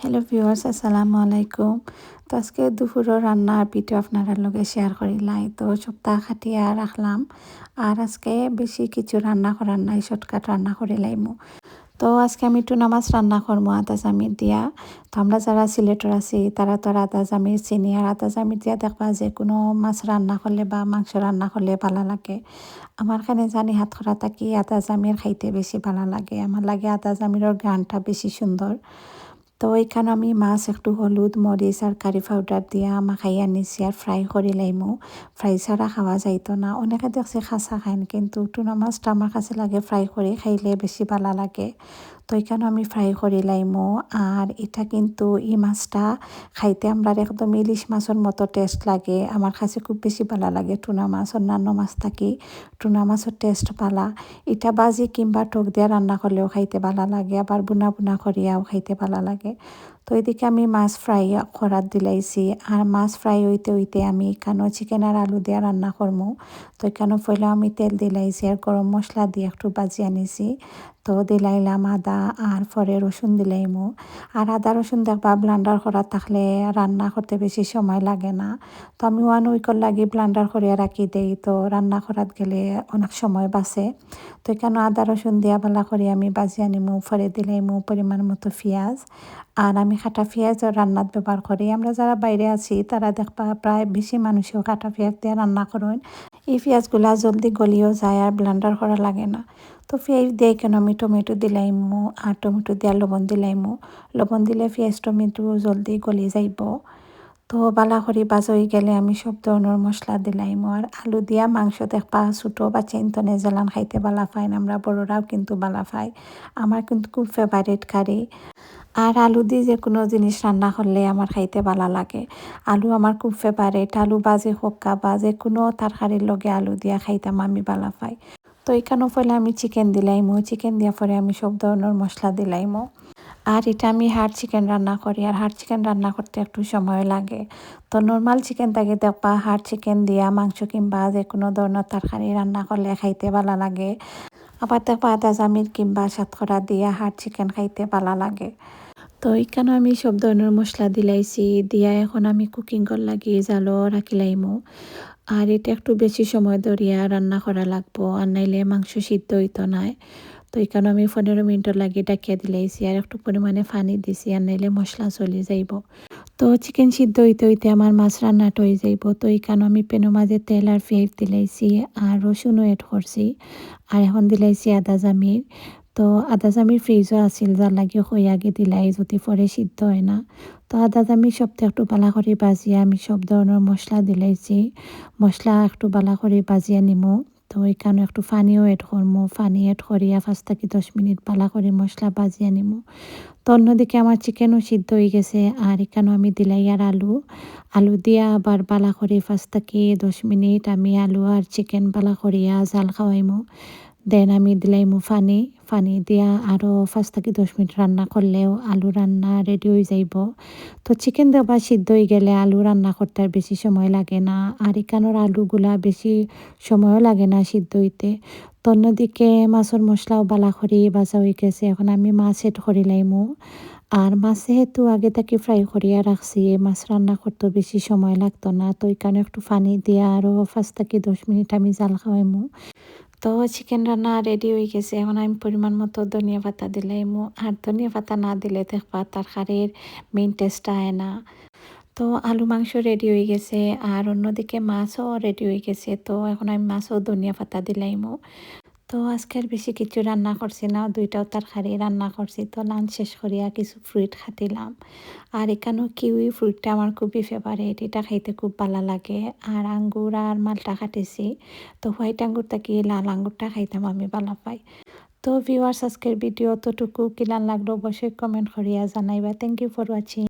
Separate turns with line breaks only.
Hello viewers আসসালামু আলাইকুম তো আজকে দুপুরের রান্নার ভিডিও আপনারা লগে শেয়ার করিলাই তো সপ্তাহ খাটিয়া রাখলাম। আর আজকে বেশি কিছু রান্না করার নাই শর্টকাট রান্না করিলাইমু তো আজকে আমি টুনা মাছ রান্না করব, আদা, জামির দিয়া। তো আমরা যারা সিলেটর আছি, তারা তো আদা, জামির চিনি, আর আদা, জামির দিয়া দেখবা যে কোনো মাছ রান্না করলে বা মাংস রান্না করলে ভালো লাগে। আমার খানে জানি হাত খরা থাকি, আদা, জামির খাইতে বেশি ভালো লাগে। আমার লাগে আদা, জামিরের গানটা বেশি সুন্দর। তো এখানে আমি মাছ একটু হলুদ মরিচ আর কারি পাউডার দিয়া খাই আনিছি আর ফ্রাই করে লাইমু ফ্রাই ছাড়া খাওয়া যাইতো না। অনেকে দেখছি খাঁচা খাইন কিন্তু টুনা মাছটা আমার কাছে লাগে ফ্রাই করে খাইলে বেশি ভালো লাগে তো এখানে আমি ফ্রাই করে লাইমো। আর এটা কিন্তু এই মাছটা খাইতে আমরা একদম ইলিশ মাছের মতো টেস্ট লাগে। আমার কাছে খুব বেশি ভালো লাগে টুনা মাছ, অন্যান্য মাছ থাকি। টুনা মাছের টেস্ট পালা এটা বাজি কিংবা টক দিয়ে রান্না করলেও খাইতে ভালো লাগে, আবার বুনা বুনা করিয়াও খাইতে ভালো লাগে। তো এদিকে আমি মাছ ফ্রাই করার দিলাইছি। আর মাছ ফ্রাই হইতে হইতে আমি এখানেও চিকেন আর আলু দিয়ে রান্না করব তো এখানে পয়লা আমি তেল দিলাইছি আর গরম মশলা দিয়ে একটু বাজি আনিছি। তো দিলাইলাম আদা আর পরে রসুন দিলাইমু। আর আদা, রসুন দেখবা ব্লান্ডার করা থাকলে রান্না করতে বেশি সময় লাগে না। তো আমি ওয়ান উইকর লাগি ব্লান্ডার করে রাখি দেই। তো রান্না করাত গেলে অনেক সময় বাঁচে। তো এখানে আদা, রসুন দিয়া বালা করে আমি বাজি আনিমু, পরে দিলাইমু পরিমাণ মতো পেঁয়াজ। আর আমি খাটা পেঁয়াজ রান্নাত ব্যবহার করি। আমরা যারা বাইরে আছি, তারা দেখবা প্রায় বেশি মানুষেও খাটা পেঁয়াজ দিয়ে রান্না করেন। এই পেঁয়াজগুলা জলদি গলিও যায় আর ব্লান্ডার করা লাগে না। তো পেঁয়াজ দিয়ে কেন আমি টমেটো দিলাইমু আর টমেটো দিয়া লবণ দিলাইমু লবণ দিলে পেঁয়াজ, টমেটো জলদি গলি যাইব। তো বালা করি বাজ হয়ে গেলে আমি সব ধরনের মশলা দিলাইমু আর আলু দিয়া মাংস দেখবা ছোটো বা চেন্তনে জেলান খাইতে বালা পাই আমরা বড়রাও কিন্তু বালা পাই আমার কিন্তু খুব ফেভারিট কারি আর আলু দিয়ে যে কোনো জিনিস রান্না করলে আমার খাইতে ভালো লাগে। আলু আমার খুব ফেভারেট আলু বাজে হক্কা বা যে কোনো তরকারির লগে আলু দিয়া খাইতাম আমি ভালো পাই। তো এখানেও ফলে আমি চিকেন দিলাইমো চিকেন দিয়া পরে আমি সব ধরনের মশলা দিলাইমো আর এটা আমি হাড় চিকেন রান্না করি, আর হাড় চিকেন রান্না করতে একটু সময় লাগে। তো নর্মাল চিকেন থাকে দেখবা হাড় চিকেন দিয়া মাংস কিংবা যে কোনো ধরনের তরকারি রান্না করলে খাইতে ভালো লাগে। আবার দেখবা আদা জামির কিংবা সাতখরা দিয়া হাড় চিকেন খাইতে ভালো লাগে। তো এখানে আমি সব ধরনের মশলা দিলাইছি, দিয়া এখন আমি কুকিং কর লাগি জালও রাখিলাইমো আর এটা একটু বেশি সময় ধরিয়া রান্না করা লাগবো আর নাইলে মাংস সিদ্ধ হইতো নাই। তো এখানে আমি পনেরো মিনিটের লাগে ডাকিয়া দিলাইছি আর একটু পরিমাণে পানি দিছি আর নাইলে মশলা চলে যাইব। তো চিকেন সিদ্ধ হইতে হইতে আমার মাছ রান্নাটা হয়ে যাইব, তো এখানে আমি পেনো মাঝে তেল আর ফেভ দিলাইছি আর রসুনও এড করছি আর এখন দিলাইছি আদা জামির তো আদা জামির ফ্রিজও আছিল যার লাগে আগে দিলাই যদি পরে সিদ্ধ হয় না। তো আদা জামি সবটা একটু বালা করে বাজিয়ে আমি সব ধরনের মশলা দিলাইছি। মশলা একটু বালা করে বাজিয়ে নিমো তো এখানে একটু পানিও এড করব পানি এড করিয়া পাঁচ থেকে দশ মিনিট পালা করে মশলা বাজিয়ে নিমো তো অন্যদিকে আমার চিকেনও সিদ্ধ হয়ে গেছে। আর এখানেও আমি দিলাই আর আলু। আলু দিয়া আবার বালা করে পাঁচ থেকে দশ মিনিট আমি আলু আর চিকেন বালা করিয়া জাল খাওয়াইমো দেন আমি দিলাইমু ফানি ফানি দিয়া আরও পাঁচ থেকে দশ মিনিট রান্না করলেও আলু রান্না রেডি হয়ে যাইব। তো চিকেন দেওয়া সিদ্ধ হয়ে গেলে আলু রান্না করতে আর বেশি সময় লাগে না। আর এখানোর আলুগুলা বেশি সময়ও লাগে না সিদ্ধ হইতে। তো অন্যদিকে মাছের মশলাও বালা করি বাজা হয়ে গেছে, এখন আমি মাছ এড করি লাইমু। আর মাছ যেহেতু আগে থেকে ফ্রাই করিয়া রাখছি মাছ রান্না করতে বেশি সময় লাগতো না। তো এখানে একটু পানি দিয়ে আরও পাঁচ থেকে দশ মিনিট আমি জাল খাওয়াইমু। তো চিকেন রান্না রেডি হয়ে গেছে। এখন আমি পরিমাণ মতো ধনিয়া পাতা দিলাম। আর ধনিয়া পাতা না দিলে দেখবা তরকারির মেইন টেস্টটা আয় না। তো আলু মাংস রেডি হয়ে গেছে। আর অন্যদিকে মাছও রেডি হয়ে গেছে। তো এখন আমি মাছও ধনিয়া পাতা দিলাইমো তো আজকের বেশি কিছু রান্না করছি না, দুইটাও তার তরকারি রান্না করছি। তো লাঞ্চ শেষ করিয়া কিছু ফ্রুইট খাতিলাম। আর এখানেও কিউই ফ্রুইটটা আমার খুবই ফেভারেট এটা খাইতে খুব ভালো লাগে। আর আঙ্গুর আর মালটা খাটেছি তো হোয়াইট আঙ্গুর থেকে, লাল আঙ্গুরটা খাইতাম আমি ভালো পাই। তো ভিউয়ার্স আজকের ভিডিও অতটুকু কিলান লাগল অবশ্যই কমেন্ট করিয়া জানাইবা। Thank you for watching